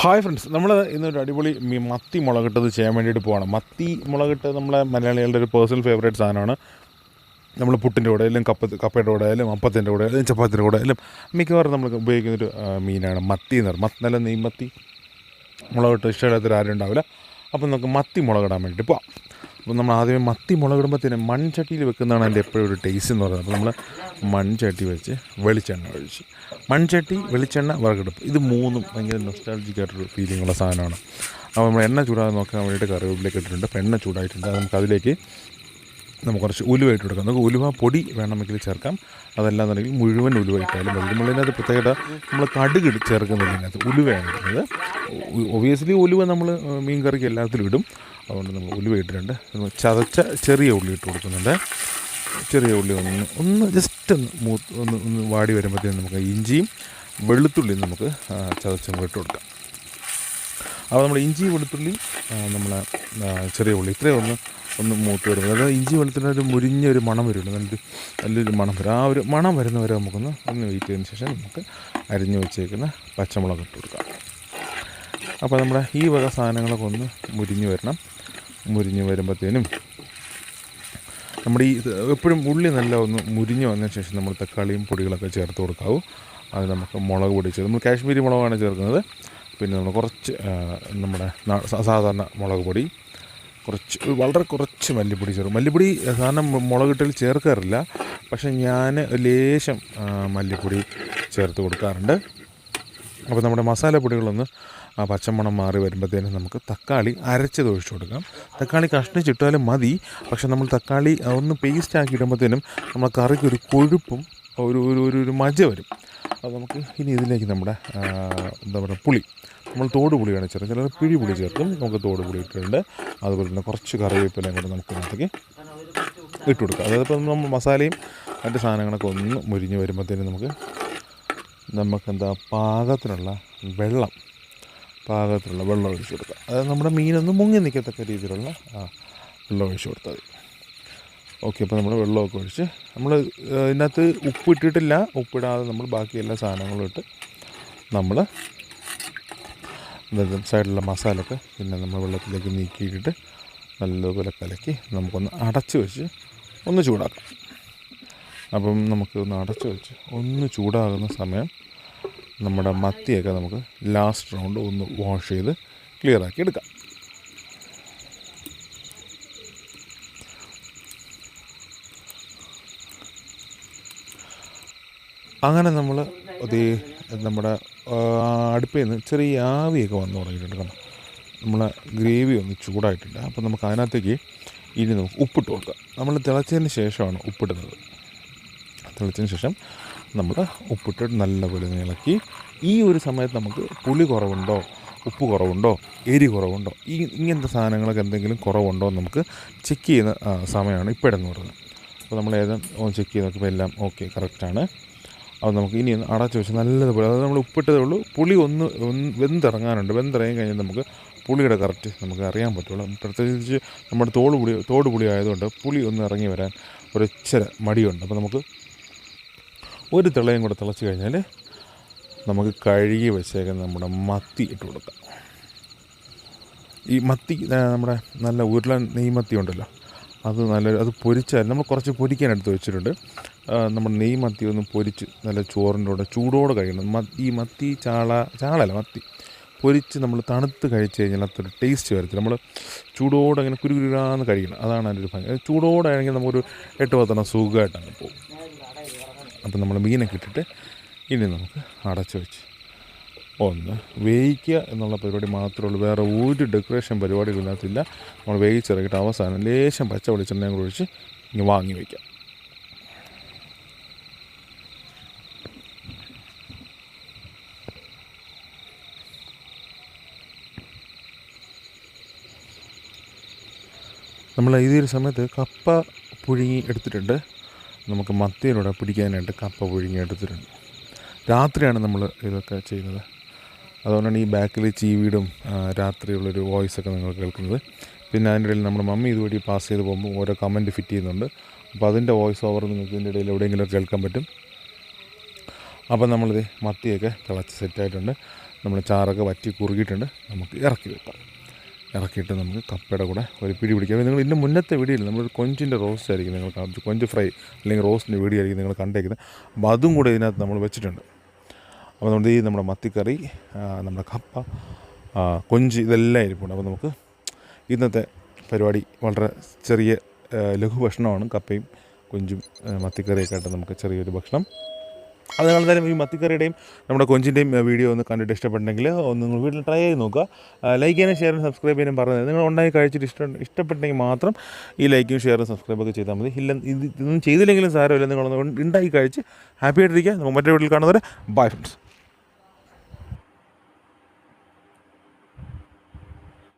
Hi friends നമ്മൾ ഇന്നൊരു അടിപൊളി മത്തി മുളകിട്ടത് ചെയ്യാൻ വേണ്ടിയിട്ട് പോവാണ്. മത്തി മുളകിട്ട് നമ്മളെ മലയാളികളുടെ ഒരു പേഴ്സണൽ ഫേവറേറ്റ് സാധനമാണ്. നമ്മൾ പുട്ടിന്റെ കൂടെ അല്ലെങ്കിൽ കപ്പ കപ്പയുടെ കൂടെ ആയാലും അപ്പത്തിന്റെ കൂടെ അല്ലെങ്കിൽ ചപ്പാത്തിന്റെ കൂടെ ആയാലും മിക്കവാറും നമ്മൾ ഉപയോഗിക്കുന്നൊരു മീനാണ് മത്തി എന്ന് പറയുന്നത് മത്ത് നല്ല നെയ്മത്തി മുളകിട്ട് ഇഷ്ടമില്ലാത്തൊരു ആരും ഉണ്ടാവില്ല. അപ്പം നമുക്ക് മത്തി മുളകിടാൻ വേണ്ടിയിട്ട് പോവാം. അപ്പോൾ നമ്മൾ ആദ്യമേ മത്തി മുളകിടുമ്പോഴത്തേന് മൺചട്ടിയിൽ വെക്കുന്നതാണ് അതിന്റെ എപ്പോഴും ഒരു ടേസ്റ്റ് എന്ന് പറയുന്നത്. അപ്പോൾ നമ്മൾ മൺചട്ടി വെച്ച് വെളിച്ചെണ്ണ ഒഴിച്ച് മൺചട്ടി വെളിച്ചെണ്ണ വിറകെടുപ്പ് ഇത് മൂന്നും ഭയങ്കര നൊസ്റ്റാളജിക് ആയിട്ടൊരു ഫീലിംഗ് ഉള്ള സാധനമാണ്. അപ്പോൾ നമ്മൾ എണ്ണ ചൂടാതെ നോക്കാൻ വേണ്ടിയിട്ട് കറിവേപ്പിലേക്ക് ഇട്ടിട്ടുണ്ട്. അപ്പോൾ എണ്ണ ചൂടായിട്ടുണ്ട്. നമുക്ക് അതിലേക്ക് നമുക്ക് കുറച്ച് ഉലുവ ഇട്ട് നമുക്ക് ഉലുവ പൊടി വേണമെങ്കിൽ ചേർക്കാം. അതല്ലാന്നുണ്ടെങ്കിൽ മുഴുവൻ ഉലുവ ഇട്ടാലും മതി. നമ്മളിതിനകത്ത് പ്രത്യേകത നമ്മൾ കടുക് ചേർക്കുന്നില്ല ഇതിനകത്ത്. ഉലുവയാണ് ഇടുന്നത്. ഒബിയസ്ലി ഉലുവ നമ്മൾ മീൻ കറിക്ക് എല്ലാത്തിലും ഇടും. അതുകൊണ്ട് നമ്മൾ ഉലുവ ഇട്ടിട്ടുണ്ട്. ചതച്ച ചെറിയ ഉള്ളി ഇട്ട് കൊടുക്കുന്നുണ്ട്. ചെറിയ ഉള്ളി ഒന്ന് ഒന്ന് ജസ്റ്റ് ഒന്ന് മൂത്ത് ഒന്ന് ഒന്ന് വാടി വരുമ്പോഴത്തേക്കും നമുക്ക് ഇഞ്ചിയും വെളുത്തുള്ളിയും നമുക്ക് ചതച്ചും ഇട്ട് കൊടുക്കാം. അപ്പോൾ നമ്മൾ ഇഞ്ചി വെളുത്തുള്ളി നമ്മൾ ചെറിയ ഉള്ളി ഇത്രയും ഒന്ന് ഒന്ന് മൂത്ത് വരുമ്പോൾ അതായത് ഇഞ്ചി വെള്ളത്തിന്റെ ഒരു മുരിഞ്ഞ ഒരു മണം വരുമല്ലോ നല്ലൊരു നല്ലൊരു മണം വരും. ആ ഒരു മണം വരുന്നവരെ നമുക്കൊന്ന് ഒന്ന് വെയിറ്റ് ചെയ്തതിന് ശേഷം നമുക്ക് അരിഞ്ഞു വെച്ചേക്കുന്ന പച്ചമുളക് ഇട്ട് കൊടുക്കാം. അപ്പോൾ നമ്മുടെ ഈ വക സാധനങ്ങളൊക്കെ ഒന്ന് മുരിഞ്ഞ് വരണം. മുരിഞ്ഞ് വരുമ്പോഴത്തേനും നമ്മുടെ ഈ എപ്പോഴും ഉള്ളി നല്ല ഒന്ന് മുരിഞ്ഞ് വന്നതിന് ശേഷം നമ്മൾ തക്കാളിയും പൊടികളൊക്കെ ചേർത്ത് കൊടുക്കാവൂ. അത് നമുക്ക് മുളക് പൊടി നമ്മൾ കാശ്മീരി മുളകാണ് ചേർക്കുന്നത്. പിന്നെ നമ്മൾ കുറച്ച് നമ്മുടെ സാധാരണ മുളക് പൊടി കുറച്ച് വളരെ കുറച്ച് മല്ലിപ്പൊടി ചേർക്കും. മല്ലിപ്പൊടി സാധാരണ മുളകിട്ടിൽ ചേർക്കാറില്ല. പക്ഷേ ഞാൻ ലേശം മല്ലിപ്പൊടി ചേർത്ത് കൊടുക്കാറുണ്ട്. അപ്പോൾ നമ്മുടെ മസാലപ്പൊടികളൊന്ന് ആ പച്ചമണം മാറി വരുമ്പോഴത്തേനും നമുക്ക് തക്കാളി അരച്ച് ഒഴിച്ചു കൊടുക്കാം. തക്കാളി കഷ്ണിച്ചിട്ടാലും മതി. പക്ഷെ നമ്മൾ തക്കാളി ഒന്ന് പേസ്റ്റ് ആക്കി ഇടുമ്പോഴത്തേനും നമ്മൾ കറിക്ക് ഒരു കൊഴുപ്പും ഒരു ഒരു ഒരു മജ വരും. അത് നമുക്ക് ഇനി ഇതിലേക്ക് നമ്മുടെ എന്താ പറയുക പുളി. നമ്മൾ തോട് പുളിയാണ് ചേർക്കുന്നത് ചിലർ പിഴി പുളി ചേർക്കും. നമുക്ക് തോട് പുളി ഇട്ടിട്ടുണ്ട്. അതുപോലെ തന്നെ കുറച്ച് കറിവേപ്പിലയും കൂടെ നമുക്ക് ഇതിനകത്തേക്ക് ഇട്ട് കൊടുക്കുക അതായത് ഇപ്പം നമ്മൾ മസാലയും മറ്റ് സാധനങ്ങളൊക്കെ ഒന്ന് മുരിഞ്ഞ് വരുമ്പോഴത്തേനും നമുക്ക് നമുക്കെന്താ പാകത്തിനുള്ള വെള്ളം പാകത്തിലുള്ള വെള്ളം ഒഴിച്ചു കൊടുക്കുക അതായത് നമ്മുടെ മീനൊന്നും മുങ്ങി നിൽക്കത്തക്ക രീതിയിലുള്ള വെള്ളം ഒഴിച്ചു കൊടുത്താൽ മതി. ഓക്കെ അപ്പോൾ നമ്മൾ വെള്ളമൊക്കെ ഒഴിച്ച് നമ്മൾ ഇതിനകത്ത് ഉപ്പിട്ടിട്ടില്ല. ഉപ്പിടാതെ നമ്മൾ ബാക്കി എല്ലാ സാധനങ്ങളും ഇട്ട് നമ്മൾ സൈഡിലുള്ള മസാലയൊക്കെ പിന്നെ നമ്മൾ വെള്ളത്തിലേക്ക് നീക്കിയിട്ടിട്ട് നല്ലതുപോലെ കലക്കി നമുക്കൊന്ന് അടച്ച് വെച്ച് ഒന്ന് ചൂടാക്കാം. അപ്പം നമുക്ക് ഒന്ന് അടച്ച് വെച്ച് ഒന്ന് ചൂടാകുന്ന സമയം നമ്മുടെ മത്തിയൊക്കെ നമുക്ക് ലാസ്റ്റ് റൗണ്ട് ഒന്ന് വാഷ് ചെയ്ത് ക്ലിയർ ആക്കി എടുക്കാം. അങ്ങനെ നമ്മൾ അതേ നമ്മുടെ അടുപ്പിൽ നിന്ന് ചെറിയ ആവിയൊക്കെ വന്ന് തുടങ്ങിയിട്ടുണ്ട് കാരണം നമ്മളെ ഗ്രേവി ഒന്ന് ചൂടായിട്ടുണ്ട്. അപ്പോൾ നമുക്ക് അതിനകത്തേക്ക് ഇനി നമുക്ക് ഉപ്പിട്ട് കൊടുക്കാം. നമ്മൾ തിളച്ചതിന് ശേഷമാണ് ഉപ്പിടുന്നത്. തിളച്ചതിന് ശേഷം നമ്മൾ ഉപ്പിട്ട് നല്ലപോലെ ഇളക്കി ഈ ഒരു സമയത്ത് നമുക്ക് പുളി കുറവുണ്ടോ ഉപ്പ് കുറവുണ്ടോ എരി കുറവുണ്ടോ ഈ ഇങ്ങനത്തെ സാധനങ്ങളൊക്കെ എന്തെങ്കിലും കുറവുണ്ടോ എന്ന് നമുക്ക് ചെക്ക് ചെയ്യുന്ന സമയമാണ് ഇപ്പോഴെന്ന് പറയുന്നത് അപ്പോൾ നമ്മൾ ഏതും ചെക്ക് ചെയ്ത് നോക്കുമ്പോൾ എല്ലാം ഓക്കെ കറക്റ്റാണ്. അത് നമുക്ക് ഇനി അടച്ച് വെച്ച് നല്ലതുപോലെ അതായത് നമ്മൾ ഉപ്പിട്ടതേ ഉള്ളൂ. പുളി ഒന്ന് വെന്തിറങ്ങാനുണ്ട്. വെന്തിറങ്ങി കഴിഞ്ഞാൽ നമുക്ക് പുളിയുടെ കറക്റ്റ് നമുക്ക് അറിയാൻ പറ്റുള്ളൂ. പ്രത്യേകിച്ച് നമ്മുടെ തോട് പുളി തോട് പുളി ആയതുകൊണ്ട് പുളി ഒന്ന് ഇറങ്ങി വരാൻ ഒരിച്ചിര മടിയുണ്ട്. അപ്പോൾ നമുക്ക് ഒരു തിളയും കൂടെ തിളച്ച് കഴിഞ്ഞാൽ നമുക്ക് കഴുകി വെച്ചേക്കുന്ന നമ്മുടെ മത്തി ഇട്ട് കൊടുക്കാം. ഈ മത്തി നമ്മുടെ നല്ല ഉരുളൻ നെയ്മത്തി ഉണ്ടല്ലോ അത് നല്ല അത് പൊരിച്ചാൽ നമ്മൾ കുറച്ച് പൊരിക്കാൻ എടുത്ത് വെച്ചിട്ടുണ്ട്. നമ്മുടെ നെയ് മത്തി ഒന്ന് പൊരിച്ച് നല്ല ചോറിന്റെ കൂടെ ചൂടോടെ കഴിക്കണം. ഈ മത്തി ചാള ചാളല്ല മത്തി പൊരിച്ച് നമ്മൾ തണുത്ത് കഴിച്ച് കഴിഞ്ഞാൽ അത്ര ടേസ്റ്റ് വരത്തില്ല. നമ്മൾ ചൂടോടെ അങ്ങനെ കുരുകുരാന്ന് കഴിക്കണം. അതാണ് അതിന്റെ ഒരു ഭംഗി. ചൂടോടെ ആണെങ്കിൽ നമുക്കൊരു എട്ട് പത്തെണ്ണം സുഖമായിട്ടാണ് പോകും. അപ്പം നമ്മൾ മീനൊക്കെ ഇട്ടിട്ട് ഇനി നമുക്ക് അടച്ചു വെച്ച് ഒന്ന് വേവിക്കുക എന്നുള്ള പരിപാടി മാത്രമേ ഉള്ളൂ. വേറെ ഒരു ഡെക്കറേഷൻ പരിപാടികളില്ലാത്തില്ല നമ്മൾ വേവിച്ചിറക്കിയിട്ട് അവസാനം ലേശം പച്ച വെളിച്ചെണ്ണയും കൂടി ഒഴിച്ച് ഇനി വാങ്ങി വയ്ക്കാം. നമ്മൾ ഈ ഒരു സമയത്ത് കപ്പ പുഴുങ്ങി എടുത്തിട്ടുണ്ട്. നമുക്ക് മത്തിയിലൂടെ പിടിക്കാനായിട്ട് കപ്പ പുഴുങ്ങി എടുത്തിട്ടുണ്ട്. രാത്രിയാണ് നമ്മൾ ഇതൊക്കെ ചെയ്യുന്നത്. അതുകൊണ്ടാണ് ഈ ബാക്കിൽ ചീവീടും രാത്രിയുള്ളൊരു വോയിസൊക്കെ നിങ്ങൾ കേൾക്കുന്നത്. പിന്നെ അതിന്റെ ഇടയിൽ നമ്മുടെ മമ്മി ഇതുവഴി പാസ് ചെയ്ത് പോകുമ്പോൾ ഓരോ കമന്റ് ഫിറ്റ് ചെയ്യുന്നുണ്ട്. അപ്പോൾ അതിന്റെ വോയിസ് ഓവർ നിങ്ങൾക്ക് ഇതിന്റെ ഇടയിൽ എവിടെയെങ്കിലും കേൾക്കാൻ പറ്റും. അപ്പോൾ നമ്മളിത് മത്തിയൊക്കെ തിളച്ച് സെറ്റായിട്ടുണ്ട് നമ്മൾ ചാറൊക്കെ വറ്റി കുറുകിയിട്ടുണ്ട്. നമുക്ക് ഇറക്കി വെക്കാം. ഇറക്കിയിട്ട് നമുക്ക് കപ്പയുടെ കൂടെ ഒരു പിടി പിടിക്കാം. നിങ്ങൾ ഇതിന്റെ മുന്നത്തെ വീഡിയോയിൽ നമ്മൾ കൊഞ്ചിന്റെ റോസ്റ്റ് ആയിരിക്കും നിങ്ങൾ കാണിച്ചു കൊഞ്ച് ഫ്രൈ അല്ലെങ്കിൽ റോസ്റ്റിന്റെ വീഡിയോ ആയിരിക്കും നിങ്ങൾ കണ്ടേക്കുന്നത്. അപ്പോൾ അതും കൂടെ ഇതിനകത്ത് നമ്മൾ വെച്ചിട്ടുണ്ട്. അപ്പോൾ നമ്മുടെ ഈ നമ്മുടെ മത്തിക്കറി നമ്മുടെ കപ്പ കൊഞ്ച് ഇതെല്ലാം ഇരിപ്പുണ്ട്. അപ്പോൾ നമുക്ക് ഇന്നത്തെ പരിപാടി വളരെ ചെറിയ ലഘു ഭക്ഷണമാണ് കപ്പയും കൊഞ്ചും മത്തിക്കറിയൊക്കെ ആയിട്ട് നമുക്ക് ചെറിയൊരു ഭക്ഷണം അത് നിങ്ങൾ എന്തായാലും ഈ മത്തിക്കറിയുടെയും നമ്മുടെ കൊഞ്ചിന്റെയും വീഡിയോ ഒന്ന് കണ്ടിട്ട് ഇഷ്ടപ്പെട്ടെങ്കിൽ ഒന്ന് നിങ്ങൾ വീട്ടിൽ ട്രൈ ചെയ്ത് നോക്കുക. ലൈക്ക് ചെയ്യാനും ഷെയറും സബ്സ്ക്രൈബ് ചെയ്യാനും പറഞ്ഞത് നിങ്ങൾ ഉണ്ടായി കഴിച്ചിട്ട് ഇഷ്ടം ഇഷ്ടപ്പെട്ടെങ്കിൽ മാത്രം ഈ ലൈക്കും ഷെയറും സബ്സ്ക്രൈബൊക്കെ ചെയ്താൽ മതി. ഇല്ല ഇത് ഇതൊന്നും ചെയ്തില്ലെങ്കിലും സാരമില്ല. നിങ്ങളൊന്ന് ഉണ്ടായി കഴിച്ച് ഹാപ്പി ആയിട്ടിരിക്കുക. നമുക്ക് മറ്റേ വീട്ടിൽ കാണുന്നവരെ ബൈ ഫ്രണ്ട്സ്